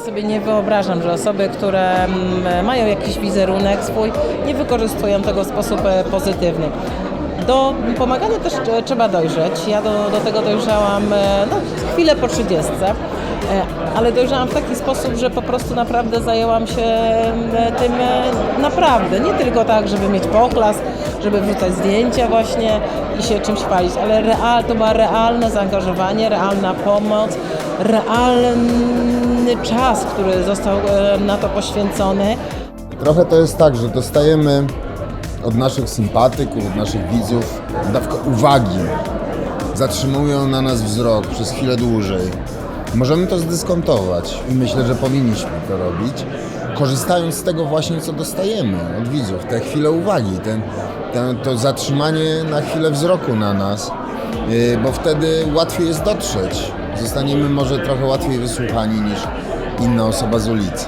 sobie nie wyobrażam, że osoby, które mm, mają jakiś wizerunek swój, nie wykorzystują tego w sposób e, pozytywny. Do pomagania też e, trzeba dojrzeć. Ja do, do tego dojrzałam e, no, chwilę po 30, e, ale dojrzałam w taki sposób, że po prostu naprawdę zajęłam się e, tym e, naprawdę. Nie tylko tak, żeby mieć poklask, żeby wrzucać zdjęcia właśnie i się czymś chwalić, ale real, to było realne zaangażowanie, realna pomoc, realny czas, który został e, na to poświęcony. Trochę to jest tak, że dostajemy od naszych sympatyków, od naszych widzów dawkę uwagi. Zatrzymują na nas wzrok przez chwilę dłużej. Możemy to zdyskontować i myślę, że powinniśmy to robić, korzystając z tego właśnie, co dostajemy od widzów. Te chwile uwagi, ten, ten, to zatrzymanie na chwilę wzroku na nas, yy, bo wtedy łatwiej jest dotrzeć. Zostaniemy może trochę łatwiej wysłuchani niż inna osoba z ulicy.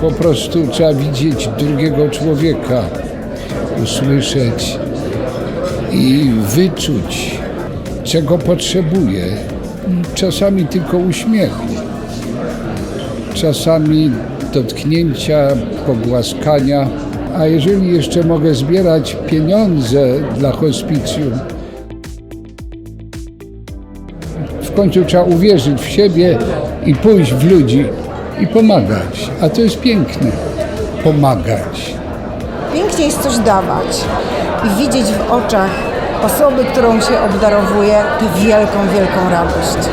Po prostu trzeba widzieć drugiego człowieka, usłyszeć i wyczuć, czego potrzebuje. Czasami tylko uśmiechu, czasami dotknięcia, pogłaskania. A jeżeli jeszcze mogę zbierać pieniądze dla hospicjum, w końcu trzeba uwierzyć w siebie i pójść w ludzi i pomagać. A to jest piękne. Pomagać. Pięknie jest coś dawać i widzieć w oczach osoby, którą się obdarowuje, tę wielką, wielką radość.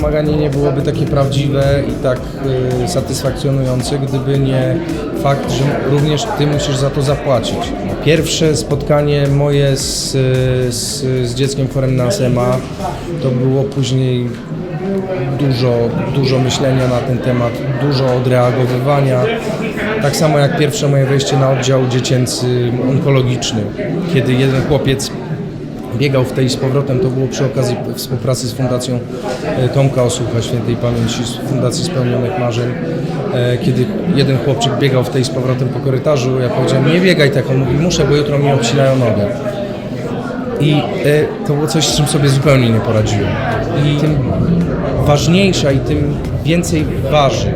Pomaganie nie byłoby takie prawdziwe i tak y, satysfakcjonujące, gdyby nie fakt, że również Ty musisz za to zapłacić. Pierwsze spotkanie moje z, z, z dzieckiem chorym na to było później dużo, dużo myślenia na ten temat, dużo odreagowywania. Tak samo jak pierwsze moje wejście na oddział dziecięcy onkologiczny, kiedy jeden chłopiec biegał w tej z powrotem, to było przy okazji współpracy z Fundacją e, Tomka Osłucha Świętej Pamięci, z Fundacji Spełnionych Marzeń, e, kiedy jeden chłopczyk biegał w tej z powrotem po korytarzu, ja powiedziałem, nie biegaj tak, on mówi, muszę, bo jutro mi obcinają nogę. I e, to było coś, z czym sobie zupełnie nie poradziłem. I tym ważniejsza i tym więcej waży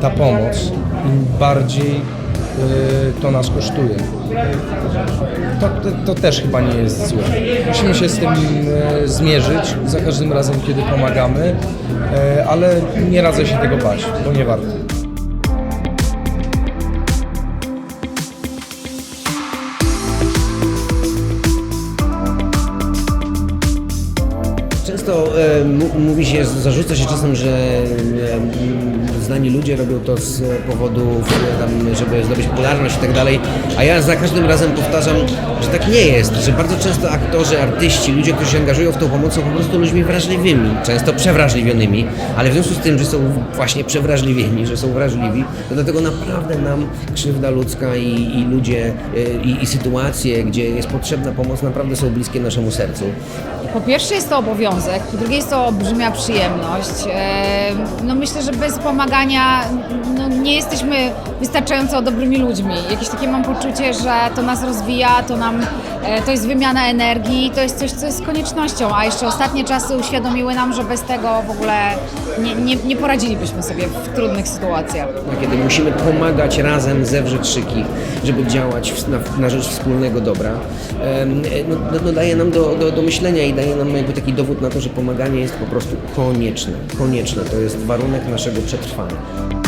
ta pomoc, im bardziej to nas kosztuje. To, to, to też chyba nie jest złe. Musimy się z tym e, zmierzyć za każdym razem, kiedy pomagamy, e, ale nie radzę się tego bać, bo nie warto. Mówi się, zarzuca się czasem, że e, znani ludzie robią to z powodów, e, żeby zdobyć popularność i tak dalej, a ja za każdym razem powtarzam, że tak nie jest, że bardzo często aktorzy, artyści, ludzie, którzy się angażują w tą pomoc są po prostu ludźmi wrażliwymi, często przewrażliwionymi, ale w związku z tym, że są właśnie przewrażliwieni, że są wrażliwi, to dlatego naprawdę nam krzywda ludzka i, i ludzie e, i, i sytuacje, gdzie jest potrzebna pomoc, naprawdę są bliskie naszemu sercu. Po pierwsze jest to obowiązek, po drugie jest to olbrzymia przyjemność. E, No myślę, że bez pomagania no nie jesteśmy wystarczająco dobrymi ludźmi. Jakieś takie mam poczucie, że to nas rozwija, to nam, e, to jest wymiana energii, to jest coś, co jest koniecznością, a jeszcze ostatnie czasy uświadomiły nam, że bez tego w ogóle nie, nie, nie poradzilibyśmy sobie w trudnych sytuacjach. kiedy musimy pomagać razem, zewrzeć szyki, żeby działać na, na rzecz wspólnego dobra, em, no, no, no daje nam do, do, do myślenia i daje nam jakby taki dowód na to, że pomaganie jest po prostu konieczne. Konieczne, to jest warunek naszego przetrwania.